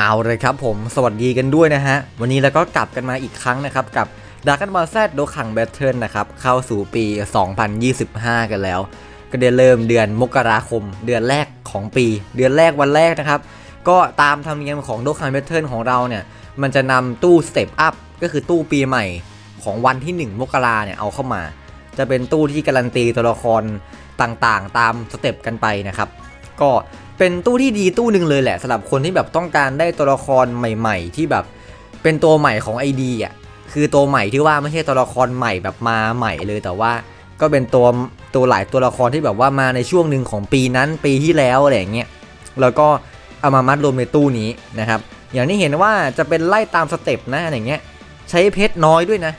เอาเลยครับผมสวัสดีกันด้วยนะฮะ วันนี้เราก็กลับกันมาอีกครั้งนะครับ กับดาร์กันบอลแซดโดขังแบทเทิลนะครับ เข้าสู่ปี 2025 กันแล้ว ก็ได้เริ่มเดือนมกราคม เดือนแรกของปี เดือนแรกวันแรกนะครับ ก็ตามธรรมเนียมของโดขังแบทเทิลของเราเนี่ย มันจะนำตู้สเตปอัพก็คือตู้ปีใหม่ของวันที่ 1 มกราเนี่ยเอาเข้ามา จะเป็นตู้ที่การันตีตัวละครต่างๆ ตามสเต็ปกันไปนะครับก็ เป็นตู้ที่ดีตู้หนึ่งเลยแหละสำหรับคนที่แบบต้องการได้ตัวละครใหม่ ๆ ที่แบบเป็นตัวใหม่ของ ID อะคือตัวใหม่ที่ว่าไม่ใช่ตัวละครใหม่แบบมาใหม่เลยแต่ว่า ก็เป็นตัวตัวหลายตัวละครที่แบบว่ามาในช่วงหนึ่งของปีนั้นปีที่แล้วอะไรอย่างเงี้ยแล้วก็เอามามัดรวมในตู้นี้นะครับอย่างที่เห็นว่าจะเป็นไล่ตามสเต็ปนะอะไรเงี้ยใช้เพชรน้อยด้วยนะ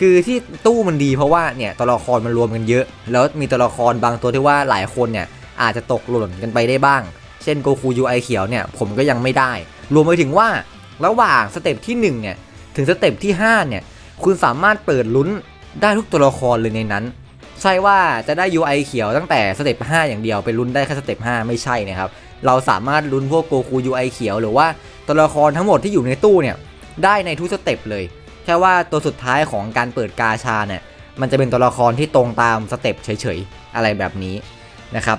คือที่ตู้มันดีเพราะว่าเนี่ยตัวละครมันรวมกันเยอะ แล้วมีตัวละครบางตัวที่ว่าหลายคนเนี่ยอาจจะตกหล่นกันไปได้บ้าง เช่นโกคูยูไอเขียวเนี่ยผมก็ยังไม่ได้ รวมไปถึงว่าระหว่างสเต็ปที่1เนี่ยถึงสเต็ปที่5เนี่ยคุณสามารถเปิดลุ้นได้ทุกตัวละครเลยในนั้น ใช่ว่าจะได้ UI เขียวตั้งแต่สเต็ป5อย่างเดียวไปลุ้นได้แค่สเต็ป5ไม่ใช่นะครับเราสามารถลุ้นพวกโกคู UI เขียวหรือว่าตัวละครทั้งหมดที่อยู่ในตู้เนี่ยได้ในทุกสเต็ปเลย แค่ว่าตัวสุดท้ายของการเปิดกาชาเนี่ยมันจะเป็นตัวละครที่ตรงตามสเต็ปเฉยๆอะไรแบบนี้นะครับ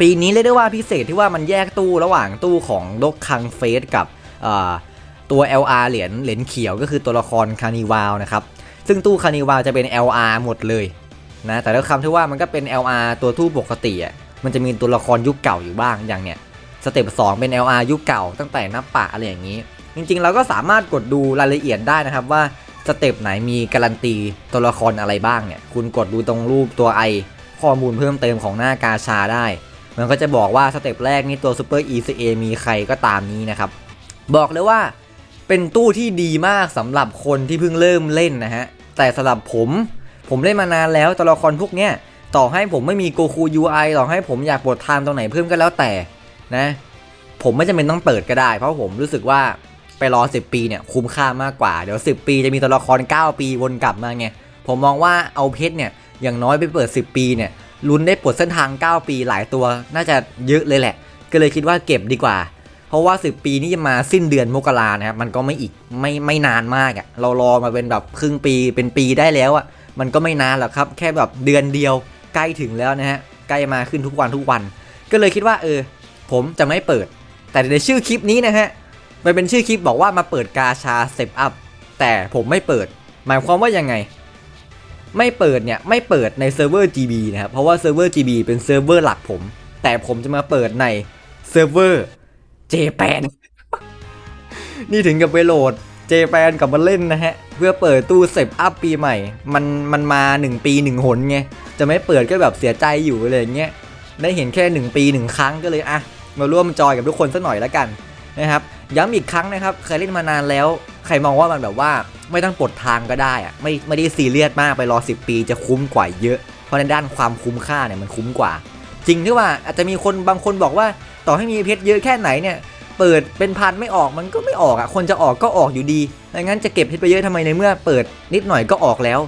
ปีนี้เรียกได้ว่าพิเศษที่ว่ามันแยกตู้ระหว่างตู้ของดกคังเฟสกับตัว LR เหรียญเหรียญเขียวก็คือตัวละครคานิวาวนะครับ ซึ่งตู้คานิวาวจะเป็น LR หมดเลยนะแต่ด้วยคำที่ว่ามันก็เป็น LR ตัวตู้ปกติอะมันจะมีตัวละครยุคเก่าอยู่บ้างอย่างเนี้ยสเต็ป2เป็น LR ยุคเก่าตั้งแต่นับปะอะไรอย่างนี้ จริงๆ เราก็สามารถกดดูรายละเอียดได้นะครับว่าสเต็ปไหนมีการันตีตัวละครอะไรบ้างเนี่ยคุณกดดูตรงรูปตัวไอข้อมูลเพิ่มเติมของหน้ากาชาได้ มันก็จะบอกว่าสเต็ปแรกนี่ตัว Super ECA มีใครก็ตามนี้นะครับ บอกเลยว่าเป็นตู้ที่ดีมากสำหรับคนที่เพิ่งเริ่มเล่นนะฮะ แต่สำหรับผม ผมเล่นมานานแล้วตัวละครพวกเนี้ยต่อให้ผมไม่มีโกคู UI ต่อให้ผมอยากปวดทานตรงไหนเพิ่มก็แล้วแต่นะ ผมไม่จำเป็นต้องเปิดก็ได้ เพราะผมรู้สึกว่าไปรอ 10 ปีเนี่ยคุ้มค่ามากกว่า เดี๋ยว 10 ปีจะมีตัวละคร 9 ปีวนกลับมาไงผมมองว่าเอาเพชรเนี่ยอย่างน้อยไปเปิด 10 ปีเนี่ย ลุ้นได้ปลดเส้นทาง 9 ปีหลายตัว น่าจะเยอะเลยแหละ ก็เลยคิดว่าเก็บดีกว่า เพราะว่า10ปีนี่จะมาสิ้นเดือนมกรานะครับ มันก็ไม่อีกไม่ไม่นานมากอะ่ะ เรารอมาเป็นแบบครึ่งปีเป็นปีได้แล้วอะ่ะ มันก็ไม่นานหรอกครับ แค่แบบเดือนเดียวใกล้ถึงแล้วนะฮะ ใกล้มาขึ้นทุกวันทุกวัน ก็เลยคิดว่าเออ ผมจะไม่เปิด แต่ในชื่อคลิปนี้นะฮะ มันเป็นชื่อคลิปบอกว่ามาเปิดกาชาเซฟอัพ แต่ผมไม่เปิด หมายความว่ายังไง ไม่เปิดเนี่ยไม่เปิดในเซิร์ฟเวอร์ GB นะครับเพราะว่าเซิร์ฟเวอร์ GB เป็นเซิร์ฟเวอร์หลักผม แต่ผมจะมาเปิดในเซิร์ฟเวอร์เจแปนนี่ถึงกับไปโหลดเจแปนกลับมาเล่นนะฮะ เพื่อเปิดตู้เซฟอัพปีใหม่ มันมันมา 1 ปี 1 หนไง จะไม่เปิดก็แบบเสียใจอยู่อะไรอย่างเงี้ยได้เห็นแค่ 1 ปี 1 ครั้งก็เลยอะ มาร่วมจอยกับทุกคนสักหน่อยแล้วกันนะครับ ย้ำอีกครั้งนะครับเคยเล่นมานานแล้ว ครมองว่ามันแบบว่าไม่ต้องปลดทางก็ได้อะไม่ไม่ได้ซีเรียสมากไปรอ 10 ปีจะคุ้มกว่าเยอะ เพราะในด้านความคุ้มค่าเนี่ยมันคุ้มกว่า จริงที่ว่าอาจจะมีคนบางคนบอกว่าต่อให้มีเพชรเยอะแค่ไหนเนี่ยเปิดเป็นพันไม่ออกมันก็ไม่ออกอะคนจะออกก็ออกอยู่ดีดังนั้นจะเก็บเพชรไปเยอะทำไมในเมื่อเปิดนิดหน่อยก็ออกแล้ว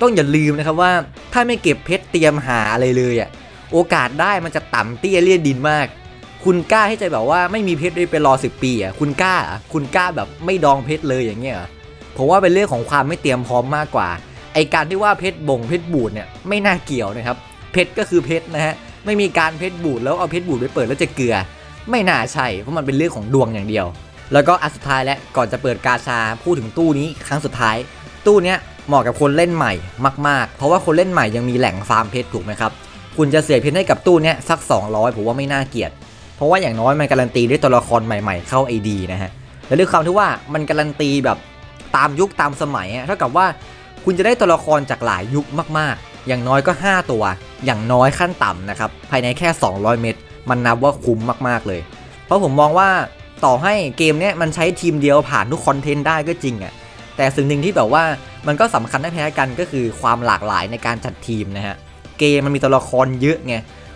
ต้องอย่าลืมนะครับว่าถ้าไม่เก็บเพชรเตรียมหาอะไรเลยอะโอกาสได้มันจะต่ำเตี้ยเลี่ยดินมาก คุณกล้าให้ใจแบบว่าไม่มีเพชรไปรอ10ปีอะคุณกล้าคุณกล้าแบบไม่ดองเพชรเลยอย่างเงี้ยเหรอผมว่าเป็นเรื่องของความไม่เตรียมพร้อมมากกว่าไอการที่ว่าเพชรบ่งเพชรบูดเนี่ยไม่น่าเกี่ยวนะครับเพชรก็คือเพชรนะฮะไม่มีการเพชรบูดแล้วเอาเพชรบูดไปเปิดแล้วจะเกลือ ไม่น่าใช่เพราะมันเป็นเรื่องของดวงอย่างเดียว แล้วก็อันสุดท้ายและก่อนจะเปิดกาชาพูดถึงตู้นี้ครั้งสุดท้าย ตู้เนี้ยเหมาะกับคนเล่นใหม่มากๆ เพราะว่าคนเล่นใหม่ยังมีแหล่งฟาร์มเพชรถูกไหมครับคุณจะเสียเพชรให้กับตู้เนี้ยสัก 200ผมว่าไม่น่าเกียด ราะว่าอย่างน้อยมันการันตีด้วยตัวละครใหม่ๆ เข้า ID นะฮะและด้วยความที่ว่ามันการันตีแบบตามยุคตามสมัยเท่ากับว่าคุณจะได้ตัวละครจากหลายยุคมากๆ อย่างน้อยก็ 5 ตัว อย่างน้อยขั้นต่ำนะครับภายในแค่ 200 เม็ดมันนับว่าคุ้มมากๆเลย เพราะผมมองว่าต่อให้เกมเนี้ยมันใช้ทีมเดียวผ่านทุกคอนเทนต์ได้ก็จริงอะ่ะแต่สิ่งหนึ่งที่แบบว่ามันก็สำคัญไม่แพ้กันก็คือความหลากหลายในการจัดทีมนะฮะเกมมันมีตัวละครเยอะไง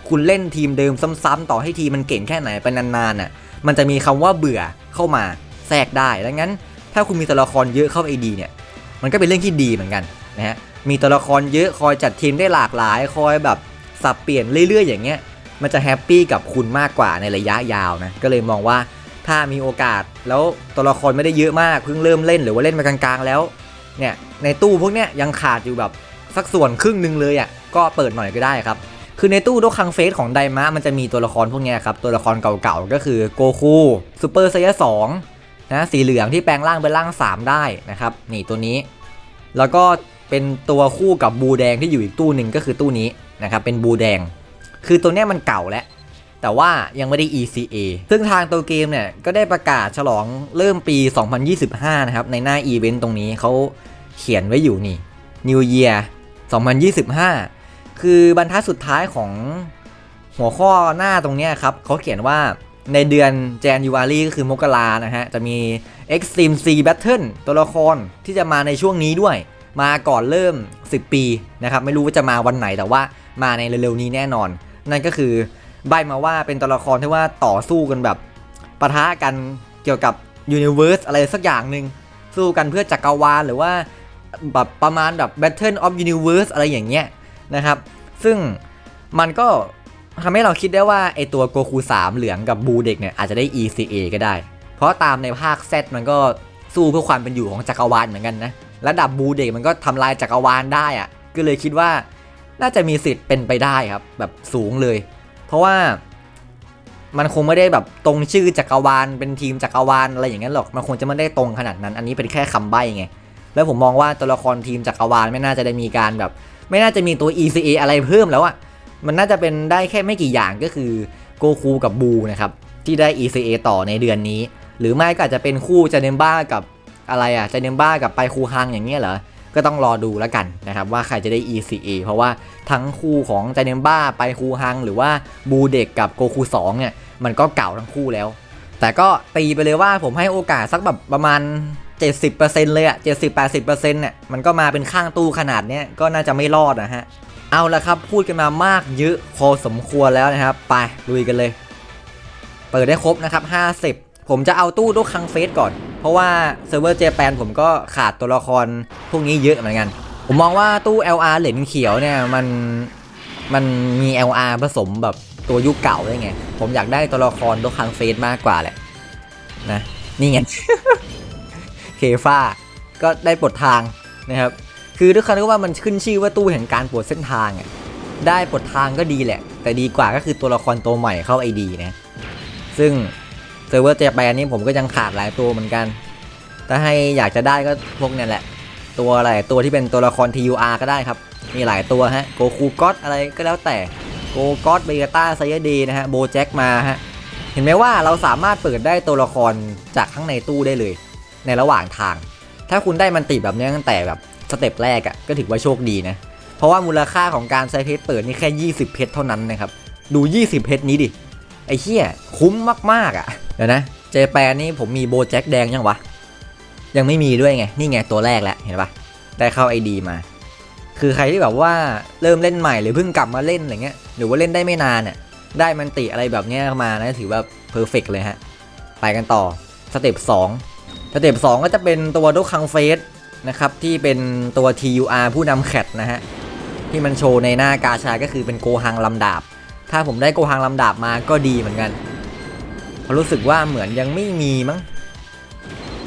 คุณเล่นทีมเดิมซ้ำๆต่อให้ทีมมันเก่งแค่ไหนไปนานๆน่ะมันจะมีคำว่าเบื่อเข้ามาแทรกได้ดังนั้น ถ้าคุณมีตัวละครเยอะเข้าไอดีเนี่ยมันก็เป็นเรื่องที่ดีเหมือนกันนะฮะมีตัวละครเยอะคอยจัดทีมได้หลากหลาย คอยแบบสับเปลี่ยนเรื่อยๆ อย่างเงี้ยมันจะแฮปปี้กับคุณมากกว่าในระยะยาวนะก็เลยมองว่าถ้ามีโอกาสแล้วตัวละครไม่ได้เยอะมากเพิ่งเริ่มเล่นหรือว่าเล่นมากลางๆแล้วเนี่ยในตู้พวกเนี้ยยังขาดอยู่แบบสักส่วนครึ่งหนึ่งเลยอะก็เปิดหน่อยก็ได้ครับ คือในตู้โดคังเฟสของไดมะมันจะมีตัวละครพวกนี้ครับ ตัวละครเก่าๆ ก็คือโกคูซูเปอร์ไซยสองนะสีเหลืองที่แปลงร่างเป็นร่าง 3 ได้นะครับ นี่ตัวนี้ แล้วก็เป็นตัวคู่กับบูแดงที่อยู่อีกตู้หนึ่งก็คือตู้นี้นะครับเป็นบูแดง คือตัวนี้มันเก่าแล้วแต่ว่ายังไม่ได้ ECA ซึ่งทางตัวเกมเนี่ยก็ได้ประกาศฉลองเริ่มปี 2025 นะครับ ในหน้าอีเวนต์ตรงนี้เขาเขียนไว้อยู่นี่ New Year 2025 คือบรรทัดสุดท้ายของหัวข้อหน้าตรงนี้ครับเขาเขียนว่าในเดือนแจนยูวารีก็คือมกรานะฮะ จะมี Extreme C Battle ตัวละครที่จะมาในช่วงนี้ด้วย มาก่อนเริ่ม 10 ปีนะครับ ไม่รู้ว่าจะมาวันไหนแต่ว่ามาในเร็วๆนี้แน่นอน นั่นก็คือใบมาว่าเป็นตัวละครที่ว่าต่อสู้กันแบบปะทะกันเกี่ยวกับยูนิเว r ร์สอะไรสักอย่างหนึ่งสู้กันเพื่อจักรวาลหรือว่าแบบประมาณแบบ Battle of Universe อะไรอย่างเงี้ย นะครับ ซึ่งมันก็ทำให้เราคิดได้ว่าไอตัวโกคู3เหลืองกับบูเด็กเนี่ยอาจจะได้ ECA ก็ได้ เพราะตามในภาค Z มันก็สู้เพื่อความเป็นอยู่ของจักรวาลเหมือนกันนะระดับบูเด็กมันก็ทำลายจักรวาลได้อะก็เลยคิดว่าน่าจะมีสิทธิ์เป็นไปได้ครับ แบบสูงเลย เพราะว่ามันคงไม่ได้แบบตรงชื่อจักรวาลเป็นทีมจักรวาลอะไรอย่างนั้นหรอกมันคงจะไม่ได้ตรงขนาดนั้น อันนี้เป็นแค่คำใบ้ไงแล้วผมมองว่าตัวละครทีมจักรวาลไม่น่าจะได้มีการแบบ ไม่น่าจะมีตัว ECA อะไรเพิ่มแล้วอะมันน่าจะเป็นได้แค่ไม่กี่อย่างก็คือโกคูกับบูนะครับ ที่ได้ ECA ต่อในเดือนนี้ หรือไม่ก็อาจจะเป็นคู่จาเนมบ้ากับอะไรอะจาเนมบ้ากับไปคูฮังอย่างเงี้ยเหรอ ก็ต้องรอดูแล้วกันนะครับว่าใครจะได้ ECA เพราะว่าทั้งคู่ของจาเนมบ้าไปคูฮังหรือว่าบูเด็กกับโกคู2เนี่ยมันก็เก่าทั้งคู่แล้ว แต่ก็ตีไปเลยว่าผมให้โอกาสสักแบบประมาณ 70%เลยอะ70-80%เนี่ยมันก็มาเป็นข้างตู้ขนาดเนี้ยก็น่าจะไม่รอดนะฮะ เอาละครับพูดกันมามากเยอะพอสมควรแล้วนะครับ ไปลุยกันเลย เปิดได้ครบนะครับ 50 ผมจะเอาตู้ดกคังเฟสก่อน เพราะว่าเซิร์ฟเวอร์เจแปนผมก็ขาดตัวละครพวกนี้เยอะเหมือนกัน ผมมองว่าตู้ LR เหรียญเขียวเนี่ยมันมันมี LR ผสมแบบตัวยุคเก่าได้ไง ผมอยากได้ตัวละครดกคังเฟสมากกว่าแหละนะนี่ไง เคฟ้าก็ได้ปลดทางนะครับ คือทุกคนก็ว่ามันขึ้นชื่อว่าตู้แห่งการปลดเส้นทางอะได้ปลดทางก็ดีแหละ แต่ดีกว่าก็คือตัวละครตัวใหม่เข้าไอดีนะ ซึ่งเซิร์ฟเวอร์เจแปนนี่ผมก็ยังขาดหลายตัวเหมือนกัน ถ้าให้อยากจะได้ก็พวกเนี่ยแหละ ตัวอะไรตัวที่เป็นตัวละคร TUR ก็ได้ครับ มีหลายตัวฮะ โกคูก็อตอะไรก็แล้วแต่ โกก็อตเบกาต้าไซยเดนะฮะ โบแจ็คมาฮะ เห็นไหมว่าเราสามารถเปิดได้ตัวละครจากข้างในตู้ได้เลย ในระหว่างทาง ถ้าคุณได้มันติแบบนี้ตั้งแต่แบบสเต็ปแรกอะ่ะก็ถือว่าโชคดีนะ เพราะว่ามูลค่าของการใช้เพชรเปิดนี่แค่ 20 เพชรเท่านั้นนะครับ ดู 20 เพชรนี้ดิ ไอ้เหี้ยคุ้มมากๆอะ่ะ เดี๋ยวนะ เจแปนนี่ผมมีโบแจ็คแดงยังวะ ยังไม่มีด้วยไง นี่ไงตัวแรกแล้วเห็นปะได้เข้าไอดีมา คือใครที่แบบว่าเริ่มเล่นใหม่หรือเพิ่งกลับมาเล่นอะไรเงี้ย หรือว่าเล่นได้ไม่นานเนี่ยได้มันติอะไรแบบเนี้ยมานะถือว่าเพอร์เฟกเลยฮะ ไปกันต่อสเต็ป2 สเต็ป2ก็จะเป็นตัวดกคังเฟสนะครับที่เป็นตัว TUR ผู้นำแคทนะฮะที่มันโชว์ในหน้ากาชาก็คือเป็นโกฮังลำดาบ ถ้าผมได้โกฮังลำดาบมาก็ดีเหมือนกันเพราะรู้สึกว่าเหมือนยังไม่มีมั้ง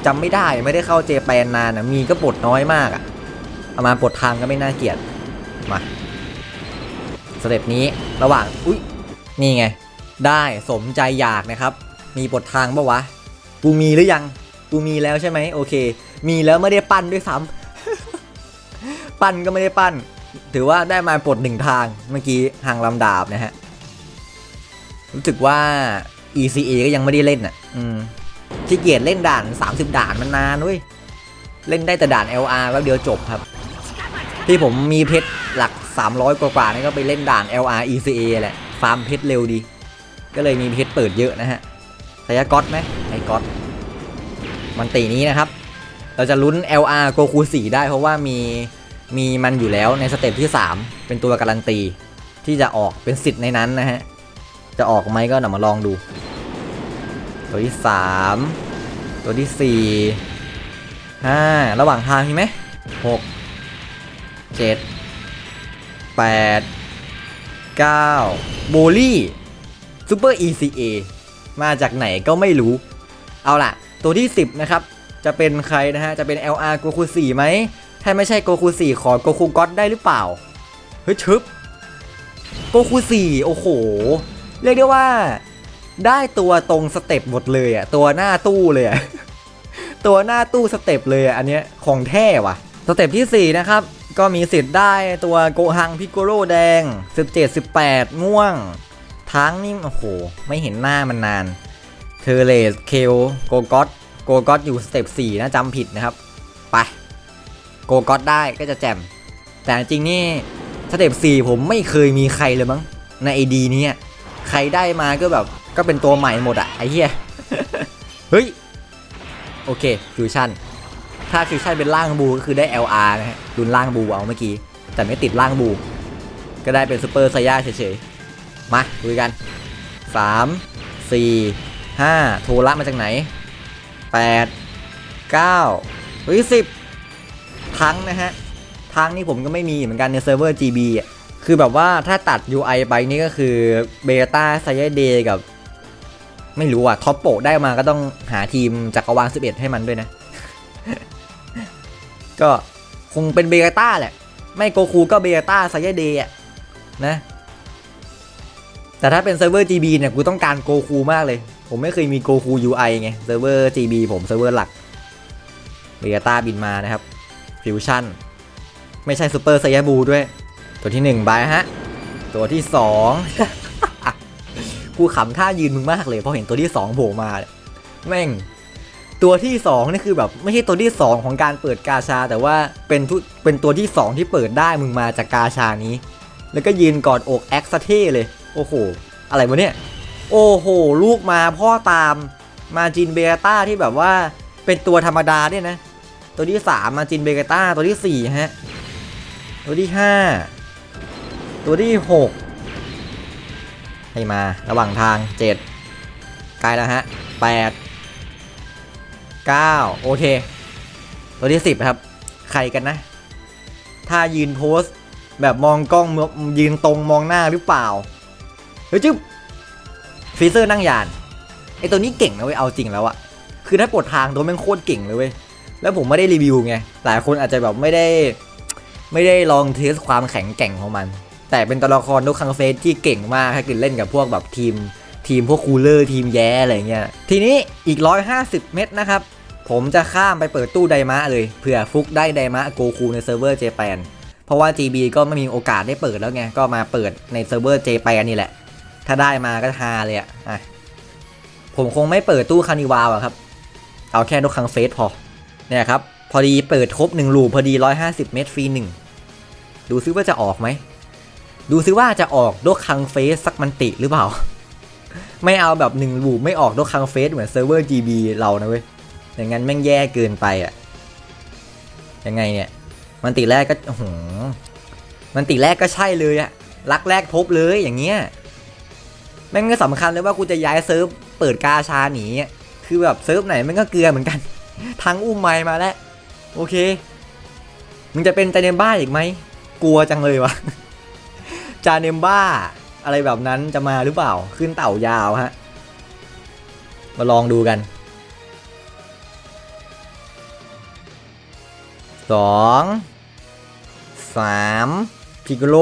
จำไม่ได้ไม่ได้เข้าเจแปนนานนะมีก็ปลดน้อยมากอะเอามาปลดทางก็ไม่น่าเกลียดมาสเต็ปนี้ระหว่างอุ้ยนี่ไง ได้สมใจอยากนะครับ มีปลดทางปะวะ กูมีหรือยัง กูมีแล้วใช่ไหมโอเค มีแล้วไม่ได้ปั้นด้วยซ้ำ ปั้นก็ไม่ได้ปั้น ถือว่าได้มาปลดหนึ่งทางเมื่อกี้ทางลำดาบนะฮะ รู้สึกว่า ECA ก็ยังไม่ได้เล่นอะ อืมขี้เกียจเล่นด่าน 30 ด่านมันนานเว้ย เล่นได้แต่ด่าน LR แป๊บเดียวจบครับ ที่ผมมีเพชรหลัก 300 กว่าๆนี่ก็ไปเล่นด่าน LR ECA แหละ ฟาร์มเพชรเร็วดี ก็เลยมีเพชรเปิดเยอะนะฮะไซยก๊อตไหมไอ้ก๊อต มันตีนี้นะครับ เราจะลุ้น LR โกคู4ได้เพราะว่ามีมีมันอยู่แล้วในสเต็ปที่ 3 เป็นตัวการันตี ที่จะออกเป็นสิทธิ์ในนั้นนะฮะ จะออกไหมก็นำมาลองดู ตัวที่ 3 ตัวที่ 4 5 ระหว่างทางมีไหม6 7 8 9โบลี่ซูเปอร์ ECA มาจากไหนก็ไม่รู้ เอาล่ะ ตัวที่ 10 นะครับ จะเป็นใครนะฮะ จะเป็น LR โกคู4ไหม ถ้าไม่ใช่โกคู4ขอโกคูก็อตได้หรือเปล่า เฮ้ยชึบโกคู4โอ้โห เรียกได้ว่า ได้ตัวตรงสเต็ปหมดเลยอะตัวหน้าตู้เลยอะตัวหน้าตู้สเต็ปเลยอะอันเนี้ยของแท้ว่ะ สเต็ปที่ 4 นะครับ ก็มีสิทธิ์ได้ตัวโกฮังพิโกโรแดง 17 18 ม่วงทั้งนี่โอ้โห ไม่เห็นหน้ามันนาน เทเลสเคลโกกอตโกกอตอยู่สเต็ป4นะจำผิดนะครับ ไป โกกอตได้ก็จะแจมแต่จริงนี่สเต็ป4ผมไม่เคยมีใครเลยมั้ง ในไอดีนี้ใครได้มาก็แบบก็เป็นตัวใหม่หมดอะไอ้เหี้ย เฮ้ย โอเคฟิวชั่น ถ้าฟิวชั่นเป็นร่างบูก็คือได้ LR นะฮะรุนร่างบูเอาเมื่อกี้ แต่ไม่ติดร่างบู ก็ได้เป็นซูเปอร์ไซย่าเฉยๆ มาคุยกัน 3 4 5 โทรละมาจากไหน 8 9เฮ้ย10 ทั้งนะฮะ ทั้งนี่ผมก็ไม่มีเหมือนกันในเซิร์ฟเวอร์ GB อะ คือแบบว่าถ้าตัด UI ไปนี่ก็คือเบต้าไซเดย์กับ ไม่รู้อะ ท็อปโปได้มาก็ต้องหาทีมจักรวาล11 ให้มันด้วยนะ ก็คงเป็นเบต้าแหละ ไม่โกคูก็เบต้าไซเดย์อะนะแต่ถ้าเป็นเซิร์ฟเวอร์ GB เนี่ย กูต้องการโกคูมากเลย ผมไม่เคยมีโกคู UI ไงเซิร์ฟเวอร์ GB ผมเซิร์ฟเวอร์หลักเบต้าบินมานะครับฟิวชั่นไม่ใช่ซูเปอร์ไซยาบูด้วย ตัวที่1บายฮะ ตัวที่2กูขำท่ายืนมึงมากเลยพราะเห็นตัวที่2โผล่มา แม่ง ตัวที่2นี่คือแบบไม่ใช่ตัวที่ 2 ของการเปิดกาชา แต่ว่าเป็นทุเป็นตัวที่ 2 ที่เปิดได้มึงมาจากกาชานี้ แล้วก็ยืนกอดอกแอคซะเท่เลย โอ้โห อะไรวะเนี่ย โอ้โห ลูกมาพ่อตามมาจินเบต้าที่แบบว่าเป็นตัวธรรมดาเนี่ยนะ ตัวที่ 3 มาจินเบต้าตัวที่ 4 ฮะ ตัวที่ 5 ตัวที่ 6 ให้มาระหว่างทาง7ใกล้แล้วฮะ 8 9 โอเค ตัวที่ 10 ครับ ใครกันนะ ถ้ายืนโพสแบบมองกล้องยืนตรงมองหน้าหรือเปล่า เฮ้ยจึ๊บ ฟรีเซอร์นั่งยานไอตัวนี้เก่งนะเว้ยเอาจริงแล้วอะคือถ้ากดทางตัวแม่งโคตรเก่งเลยเว้ยแล้วผมไม่ได้รีวิวไงหลายคนอาจจะแบบไม่ได้ ไม่ได้ลองเทสความแข็งแกร่งของมัน แต่เป็นตัวละครทุกคังเฟสที่เก่งมากถ้าเกิดเล่นกับพวกแบบทีม ทีมพวกคูลเลอร์ทีมแย่อะไรเงี้ยทีนี้อีก 150 เม็ดนะครับผมจะข้ามไปเปิดตู้ไดมะเลยเผื่อฟุกได้ไดมะโกคูในเซิร์ฟเวอร์เจแปนเพราะว่า GB ก็ไม่มีโอกาสได้เปิดแล้วไงก็มาเปิดในเซิร์ฟเวอร์เจแปนนี่แหละ ถ้าได้มาก็ฮาเลยอะอะผมคงไม่เปิดตู้คานิวาวอะครับ เอาแค่นกคังเฟสพอ เนี่ยครับ พอดีเปิดครบ1ลูพอดี 150 เมตรฟรี1ดูซิว่าจะออกไหม ดูซิว่าจะออกดกคังเฟสสักมันติหรือเปล่า ไม่เอาแบบ1ลูไม่ออกดกคังเฟสเหมือนเซิร์ฟเวอร์ GB เรานะเว้ย อย่างนั้นแม่งแย่เกินไปอะยังไงเนี่ย มันติแรกก็โอ้โหมันติแรกก็ใช่เลยอะรักแรกพบเลยอย่างเงี้ย แม่งก็สำคัญเลยว่ากูจะย้ายเซิร์ฟเปิดกาชาหนีคือแบบเซิร์ฟไหนมันก็เกลือเหมือนกัน ทั้งอุ้มไม้มาแล้วโอเค มึงจะเป็นจาเนมบ้าอีกไหมกลัวจังเลยวะจาเนมบ้า อะไรแบบนั้นจะมาหรือเปล่า ขึ้นเต่ายาวฮะ มาลองดูกันสองสามพิกโล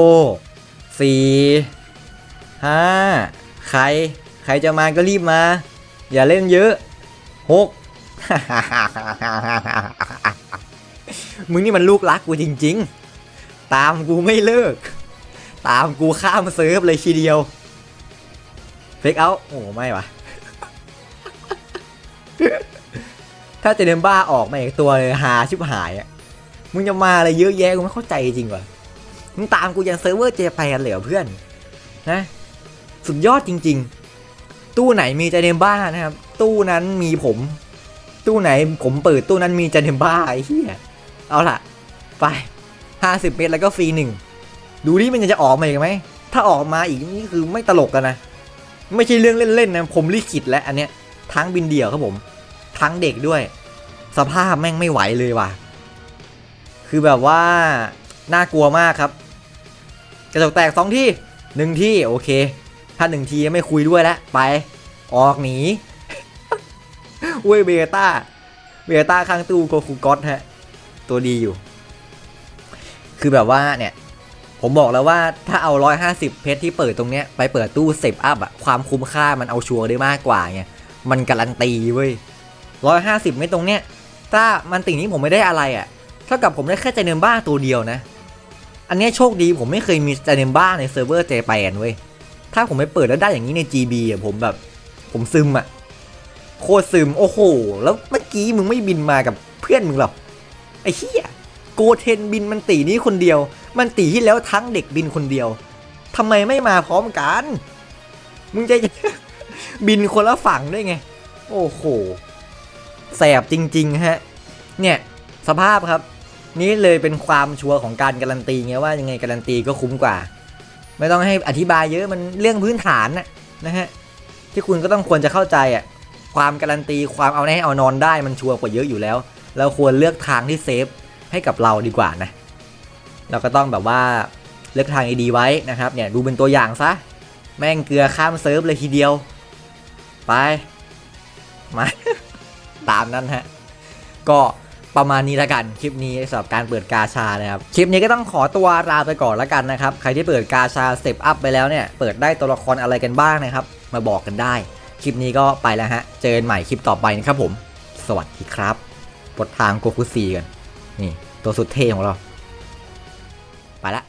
สี่ห้า ใคร ใครจะมาก็รีบมา อย่าเล่นเยอะหกมึงนี่มันลูกรักกูจริง ๆ ตามกูไม่เลิก ตามกูข้ามเซิร์ฟเลยทีเดียวเฟกเอาโอ้ไม่วะถ้าเจเนมบ้าออกมาอีกตัวเลยหาชิบหายอะมึงจะมาอะไรเยอะแยะกูไม่เข้าใจจริงว่ะมึงตามกูยังเซิร์ฟเวอร์เจแปนเลยเหรอเพื่อนนะ สุดยอดจริง ๆ ตู้ไหนมีเจเนมบ้านะครับ ตู้นั้นมีผม ตู้ไหนผมเปิดตู้นั้นมีเจเนมบ้าไอ้เหี้ยเอาล่ะ ไป 50 เมตรแล้วก็ฟรีหนึ่งดูดิมันจะออกมาอีกไหม ถ้าออกมาอีกนี่คือไม่ตลกกันนะ ไม่ใช่เรื่องเล่นๆนะ ผมลิขิตแล้วอันเนี้ย ทั้งบินเดี่ยวครับผม ทั้งเด็กด้วย สภาพแม่งไม่ไหวเลยว่ะ คือแบบว่า น่ากลัวมากครับ กระจกแตกสองที่หนึ่งที่โอเค ถ้าหนึ่งทีไม่คุยด้วยแล้วไป ออกหนีอุ้ยเบต้าเบต้าข้างตู้โกคูก็อตฮะ ตัวดีอยู่ คือแบบว่าเนี่ย ผมบอกแล้วว่าถ้าเอา 150 เพชรที่เปิดตรงเนี้ยไปเปิดตู้เซฟอัพอะความคุ้มค่ามันเอาชัวร์ได้มากกว่าไงมันการันตีเว้ย150เม็ดตรงเนี้ย ถ้ามันติ่งนี้ผมไม่ได้อะไรอะเท่ากับผมได้แค่ใจเนมบ้าตัวเดียวนะ อันนี้โชคดีผมไม่เคยมีใจเนมบ้าในเซิร์ฟเวอร์เจแปนเว้ย ถ้าผมไปเปิดแล้วได้อย่างนี้ใน GB อะผมแบบ ผมซึมอะโคตรซึม โอ้โห แล้วเมื่อกี้มึงไม่บินมากับเพื่อนมึงหรอไอ้เหี้ยโกเทนบินมันตีนี้คนเดียว มันตีที่แล้วทั้งเด็กบินคนเดียวทำไมไม่มาพร้อมกัน มึงจะบินคนละฝั่งด้วยไง โอ้โหแสบจริง ๆ ฮะ เนี่ย สภาพครับ นี่เลยเป็นความชัวร์ของการการันตีไงว่ายังไงการันตีก็คุ้มกว่า ไม่ต้องให้อธิบายเยอะมันเรื่องพื้นฐานนะนะฮะที่คุณก็ต้องควรจะเข้าใจอะความการันตีความเอาแน่เอานอนได้มันชัวร์กว่าเยอะอยู่แล้ว เราควรเลือกทางที่เซฟให้กับเราดีกว่านะเราก็ต้องแบบว่าเลือกทางดีๆไว้นะครับเนี่ยดูเป็นตัวอย่างซะแม่งเกลือข้ามเซิร์ฟเลยทีเดียว ไปมาตามนั้นฮะก็ ประมาณนี้ละกันคลิปนี้สำหรับการเปิดกาชานะครับคลิปนี้ก็ต้องขอตัวลาไปก่อนละกันนะครับใครที่เปิดกาชาสเต็ปอัพไปแล้วเนี่ยเปิดได้ตัวละครอะไรกันบ้างนะครับ มาบอกกันได้ คลิปนี้ก็ไปแล้วฮะเจอกันใหม่คลิปต่อไปนะครับผม สวัสดีครับปลดทางโกคุซีกันนี่ตัวสุดเท่ของเรา ไปละ